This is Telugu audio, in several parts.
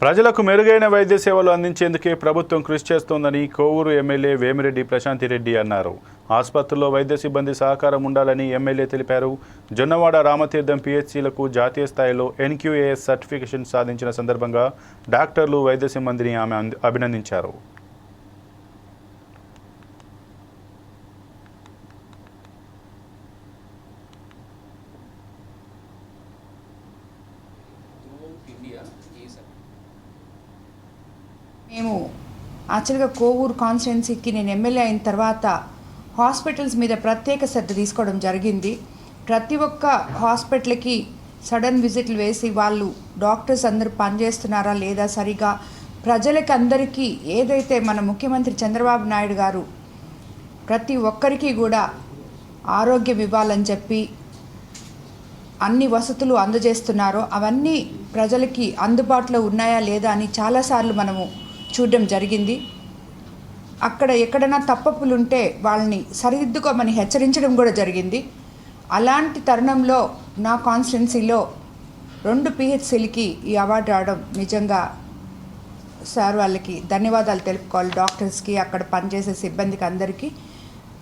ప్రజలకు మెరుగైన వైద్య సేవలు అందించేందుకే ప్రభుత్వం కృషి చేస్తోందని కోవూరు ఎమ్మెల్యే వేమిరెడ్డి ప్రశాంతిరెడ్డి అన్నారు. ఆసుపత్రుల్లో వైద్య సిబ్బంది సహకారం ఉండాలని ఎమ్మెల్యే తెలిపారు. జొన్నవాడ రామతీర్థం పిహెచ్సిలకు జాతీయ స్థాయిలో ఎన్క్యూఏఎస్ సర్టిఫికేషన్ సాధించిన సందర్భంగా డాక్టర్లు వైద్య సిబ్బందిని ఆమె అభినందించారు. అభినందించారు మేము యాక్చువల్గా కోవూరు కాన్స్టిట్యున్సీకి నేను ఎమ్మెల్యే అయిన తర్వాత హాస్పిటల్స్ మీద ప్రత్యేక శ్రద్ధ తీసుకోవడం జరిగింది. ప్రతి ఒక్క హాస్పిటల్కి సడన్ విజిట్లు వేసి వాళ్ళు డాక్టర్స్ అందరూ పనిచేస్తున్నారా లేదా సరిగా? ప్రజలకి అందరికీ ఏదైతే మన ముఖ్యమంత్రి చంద్రబాబు నాయుడు గారు ప్రతి ఒక్కరికి కూడా ఆరోగ్యం ఇవ్వాలని చెప్పి అన్ని వసతులు అందజేస్తున్నారో అవన్నీ ప్రజలకి అందుబాటులో ఉన్నాయా లేదా అని చాలాసార్లు మనము చూడడం జరిగింది. అక్కడ ఎక్కడైనా తప్పప్పులు ఉంటే వాళ్ళని సరిదిద్దుకోమని హెచ్చరించడం కూడా జరిగింది. అలాంటి తరుణంలో నా కాన్స్టిట్యున్సీలో రెండు పిహెచ్సిలకి ఈ అవార్డు రావడం నిజంగా సార్ వాళ్ళకి ధన్యవాదాలు తెలుపుకోవాలి. డాక్టర్స్కి అక్కడ పనిచేసే సిబ్బందికి అందరికీ.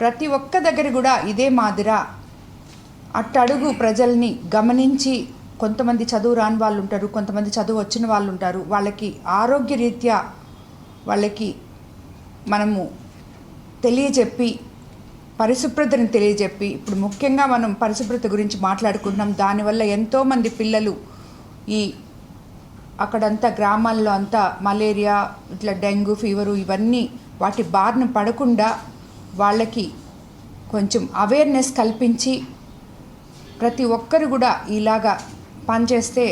ప్రతి ఒక్క దగ్గర కూడా ఇదే మాదిరా అట్టడుగు ప్రజల్ని గమనించి కొంతమంది చదువు రాని వాళ్ళు ఉంటారు కొంతమంది చదువు వచ్చిన వాళ్ళు ఉంటారు వాళ్ళకి ఆరోగ్య రీత్యా వాళ్ళకి మనము తెలియజెప్పి పరిశుభ్రతని తెలియజెప్పి ఇప్పుడు ముఖ్యంగా మనం పరిశుభ్రత గురించి మాట్లాడుకుంటున్నాం. దానివల్ల ఎంతోమంది పిల్లలు ఈ అక్కడంతా గ్రామాల్లో అంతా మలేరియా ఇట్లా డెంగ్యూ ఫీవరు ఇవన్నీ వాటి బారిన పడకుండా వాళ్ళకి కొంచెం అవేర్నెస్ కల్పించి ప్రతి ఒక్కరు కూడా ఇలాగా పనిచేస్తే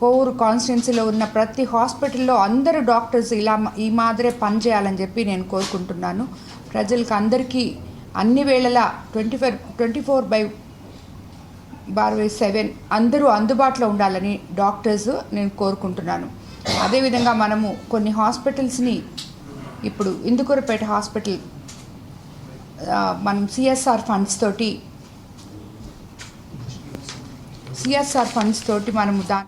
కోవూరు కాన్స్టిట్యున్సీలో ఉన్న ప్రతి హాస్పిటల్లో అందరూ డాక్టర్స్ ఇలా ఈ మాదిరే పనిచేయాలని చెప్పి నేను కోరుకుంటున్నాను. ప్రజలకు అందరికీ అన్ని వేళలా twenty five twenty four by bar by seven అందరూ అందుబాటులో ఉండాలని డాక్టర్స్ నేను కోరుకుంటున్నాను. అదేవిధంగా మనము కొన్ని హాస్పిటల్స్ని ఇప్పుడు ఇందుకూరుపేట హాస్పిటల్ మనం సిఎస్ఆర్ ఫండ్స్ తోటి సిఎస్ఆర్ ఫండ్స్ తోటి మనము దా